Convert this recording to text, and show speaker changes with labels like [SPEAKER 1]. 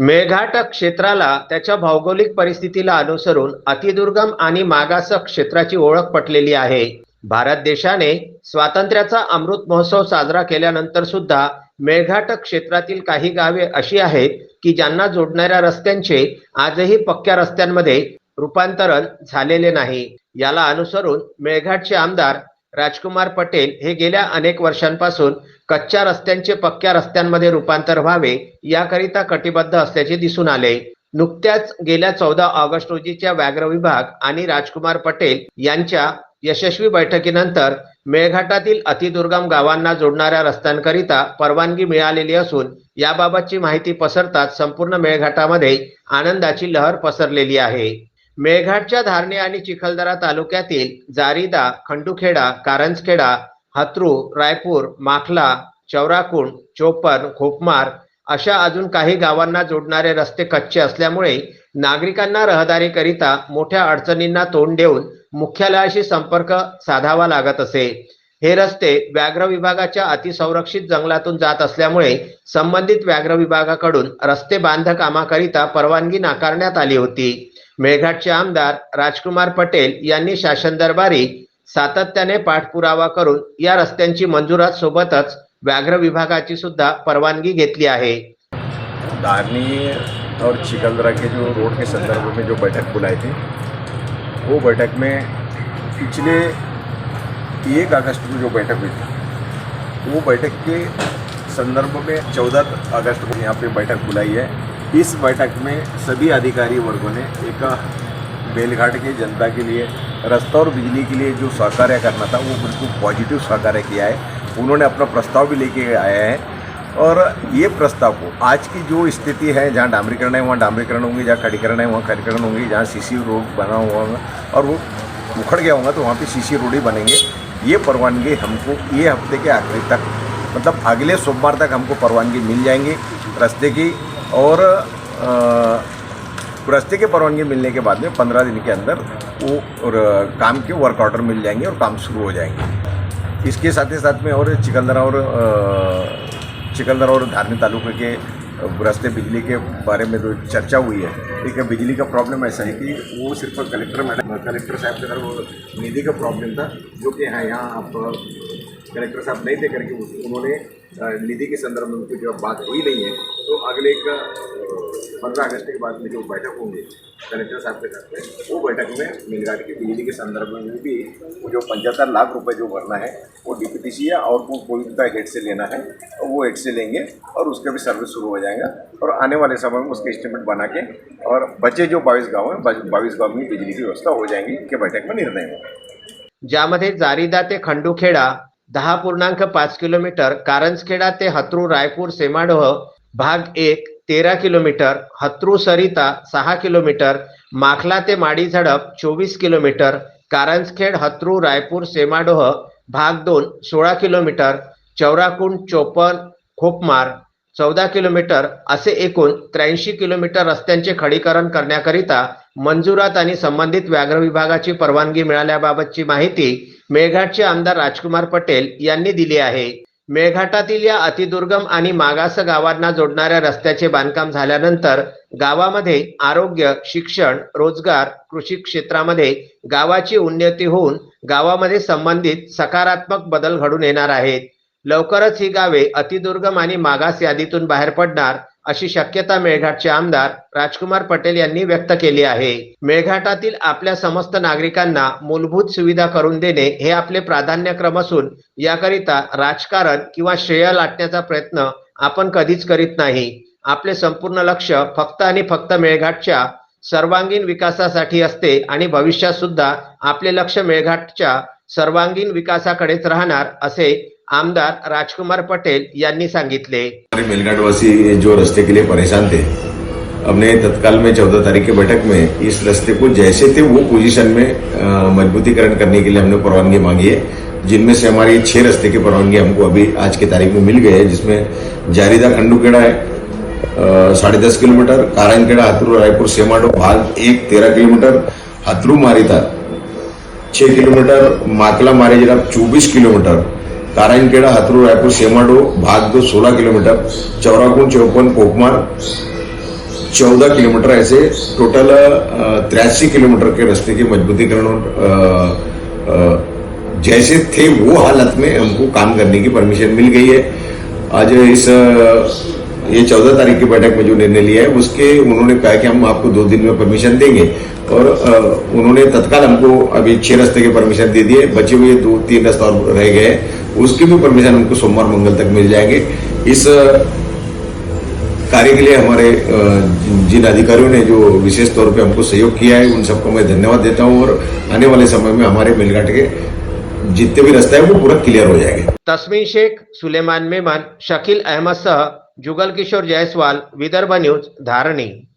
[SPEAKER 1] मेळघाट क्षेत्राला त्याच्या भौगोलिक परिस्थितीला अनुसरून अतिदुर्गम आणि मागास क्षेत्राची ओळख पटलेली आहे. भारत देशाने स्वातंत्र्याचा अमृत महोत्सव साजरा केल्यानंतर सुद्धा मेळघाट क्षेत्रातील काही गावे अशी आहेत की ज्यांना जोडणाऱ्या रस्त्यांचे आजही पक्क्या रस्त्यांमध्ये रूपांतरण झालेले नाही. याला अनुसरून मेळघाटचे आमदार राजकुमार पटेल हे गेल्या अनेक वर्षांपासून कच्च्या रस्त्यांचे पक्क्या रस्त्यांमध्ये रूपांतर व्हावे याकरिता कटिबद्ध असल्याचे दिसून आले. नुकत्याच गेल्या चौदा ऑगस्ट रोजीच्या व्याघ्र विभाग आणि राजकुमार पटेल यांच्या यशस्वी बैठकीनंतर मेळघाटातील अतिदुर्गम गावांना जोडणाऱ्या रस्त्यांकरिता परवानगी मिळालेली असून याबाबतची माहिती पसरताच संपूर्ण मेळघाटामध्ये आनंदाची लहर पसरलेली आहे. मेळघाटच्या धारणे आणि चिखलदरा तालुक्यातील जारीदा खंडुखेडा कारंजखेडा हत्रू रायपूर माखला चौराकुंड चोपन खोपमार अशा अजून काही गावांना जोडणारे रस्ते कच्चे असल्यामुळे नागरिकांना रहदारीकरिता मोठ्या अडचणींना तोंड देऊन मुख्यालयाशी संपर्क साधावा लागत असे. हे रस्ते व्याघ्र विभागाच्या अतिसंरक्षित जंगलातून जात असल्यामुळे संबंधित व्याघ्र विभागाकडून रस्ते बांधकामाकरिता परवानगी नाकारण्यात आली होती. मेळघाटचे आमदार राजकुमार पटेल यांनी शासन दरबारी सातत्याने पाठपुरावा करून या रस्त्यांची मंजुरात सोबतच व्याघ्र विभागाची सुद्धा परवानगी घेतली आहे.
[SPEAKER 2] दारनी और चिकलदरा के जो रोड के संदर्भ में जो बैठक बुलाई थी वो बैठक में पिछले एक अगस्त को जो बैठक हुई थी वो बैठक के संदर्भ में चौदह अगस्त को यहाँ पे बैठक बुलाई है। इस बैठक में सभी अधिकारी वर्गों ने एक बेलघाट की जनता के लिए, रास्ता और बिजली के लिए जो सहकार्य करना था, वो बिल्कुल पॉजिटिव सहकार्य किया है। उन्होंने अपना प्रस्ताव भी लेके आया है। और ये प्रस्ताव को, आज की जो स्थिति है, जहाँ डामरीकरण है, वहाँ डामरीकरण होंगे, जहाँ खड़ीकरण है, वहाँ खड़ीकरण होंगे, जहाँ सीसी रोड बना हुआ होगा, और वो उखड़ गया होगा तो वहाँ पे सीसी रोड ही बनेंगे। ये परवानगी हमको, ये हफ़्ते के आखिरी तक मतलब अगले सोमवार तक हमको परवानगी मिल जाएँगी। रास्ते की और रास्ते के परवानगी मिलने के बाद में पंद्रह दिन के अंदर वो, और, काम के वर्क ऑर्डर मिल जाएँगे और काम शुरू हो जाएँगे। इसके साथ ही साथ में और चिकलदरा और चिकलदरा और धारनी तालुके के रस्ते बिजली के बारे में जो चर्चा हुई है, एक बिजली का प्रॉब्लम ऐसा है कि वो सिर्फ़ कलेक्टर मैडम, कलेक्टर साहब के तरफ़ निधि का प्रॉब्लम था, जो कि हाँ यहाँ आप, कलेक्टर साहब नहीं दे करके उन्होंने निधि के संदर्भ में उनकी जब बात हुई नहीं है। तो अगले एक पंद्रह अगस्त के बाद में जो बैठक होंगी कलेक्टर साहब के साथ में वो बैठक में मिलघाट की बिजली के संदर्भ में भी वो जो पचहत्तर लाख रुपए जो भरना है वो डी है और वो कोई हेड से लेना है वो हेड से लेंगे और उसका भी सर्विस शुरू हो जाएगा और आने वाले समय में उसके एस्टिमेट बना के और बचे जो बाईस गाँव हैं बाईस गाँव में बिजली की व्यवस्था हो जाएंगी के बैठक में निर्णय होगा।
[SPEAKER 1] ज्यामध्ये जारीदा ते खंडूखेडा दहा पूर्णांक पाच किलोमीटर कारंजखेडा ते हत्रू रायपूर सेमाडोह भाग एक तेरा किलोमीटर हत्रू सरिता सहा किलोमीटर माखला ते माडी झडप चोवीस किलोमीटर कारंजखेड हत्रू रायपूर सेमाडोह भाग दोन सोळा किलोमीटर चौराकुंड चोपन खोपमार चौदा किलोमीटर असे एकूण त्र्याऐंशी किलोमीटर रस्त्यांचे खडीकरण करण्याकरिता मंजुरात आणि संबंधित व्याघ्र विभागाची परवानगी मिळाल्याबाबतची माहिती मेळघाटचे आमदार राजकुमार पटेल यांनी दिली आहे. मेळघाटातील या अतिदुर्गम आणि मागास गावांना जोडणाऱ्या रस्त्याचे बांधकाम झाल्यानंतर गावामध्ये आरोग्य शिक्षण रोजगार कृषी क्षेत्रामध्ये गावाची उन्नती होऊन गावामध्ये संबंधित सकारात्मक बदल घडून येणार आहेत. लवकरच ही गावे अतिदुर्गम आणि मागास यादीतून बाहेर पडणार. अशी शक्यता मेळघाटचे आमदार राजकुमार पटेल यांनी व्यक्त केली आहे. मेळघाटातील आपल्या समस्त नागरिकांना मूलभूत सुविधा करून देणे हे आपले प्राधान्यक्रम असून याकरिता राजकारण किंवा श्रेय लाटण्याचा प्रयत्न आपण कधीच करीत नाही. आपले संपूर्ण लक्ष फक्त आणि फक्त मेळघाटच्या सर्वांगीण विकासासाठी असते आणि भविष्यात सुद्धा आपले लक्ष मेळघाटच्या सर्वांगीण विकासाकडेच राहणार असे आमदार राजकुमार पटेल यांनी सांगितले.
[SPEAKER 3] हमारे मेलघाटवासी जो रस्ते के लिए परेशान थे हमने तत्काल में चौदह तारीख की बैठक में इस रस्ते को जैसे थे वो पोजीशन में मजबूतीकरण करने के लिए हमने परवानगी मांगी है। जिनमें से हमारे छह रस्ते की परवानगी हमको अभी आज की तारीख में मिल गए है, जिसमें जारीदा खंडूकेड़ा है साढ़े दस किलोमीटर कारायणखेड़ा हथरू, रायपुर, सेमाडो, भाग एक तेरह किलोमीटर, हथरू, मारिता, छह किलोमीटर, माकला मारेजिरा चौबीस किलोमीटर कारायणखेड़ा हथरू रायपुर, सेमाडो भाग दो सोलह किलोमीटर चौराकुंड चौपन, कोकमार
[SPEAKER 2] चौदह किलोमीटर ऐसे टोटल तिरासी किलोमीटर के रास्ते की मजबूतीकरण जैसे थे वो हालत में हमको काम करने की परमिशन मिल गई है। आज इस ये चौदह तारीख की बैठक में जो निर्णय लिया है, उसके उन्होंने कहा कि हम आपको दो दिन में परमिशन देंगे और उन्होंने तत्काल हमको अभी छह रास्ते के परमिशन दे दिए। बचे हुए दो, तीन रास्ता और रह गए। उसकी भी परमिशन हमको सोमवार, मंगल तक मिल जाएँगे। इस कार्य के लिए हमारे जिन- अधिकारियों ने जो विशेष तौर पे हमको सहयोग किया है, उन सबको मैं धन्यवाद देता हूँ और आने वाले समय में हमारे मेलघाट के जितने भी रास्ते हैं, वो पूरा क्लियर हो जाएँगे।
[SPEAKER 1] तस्मीन शेख, सुलेमान मेमन शकील अहमद सह जुगल किशोर जायसवाल, विदर्भ न्यूज़, धारणी।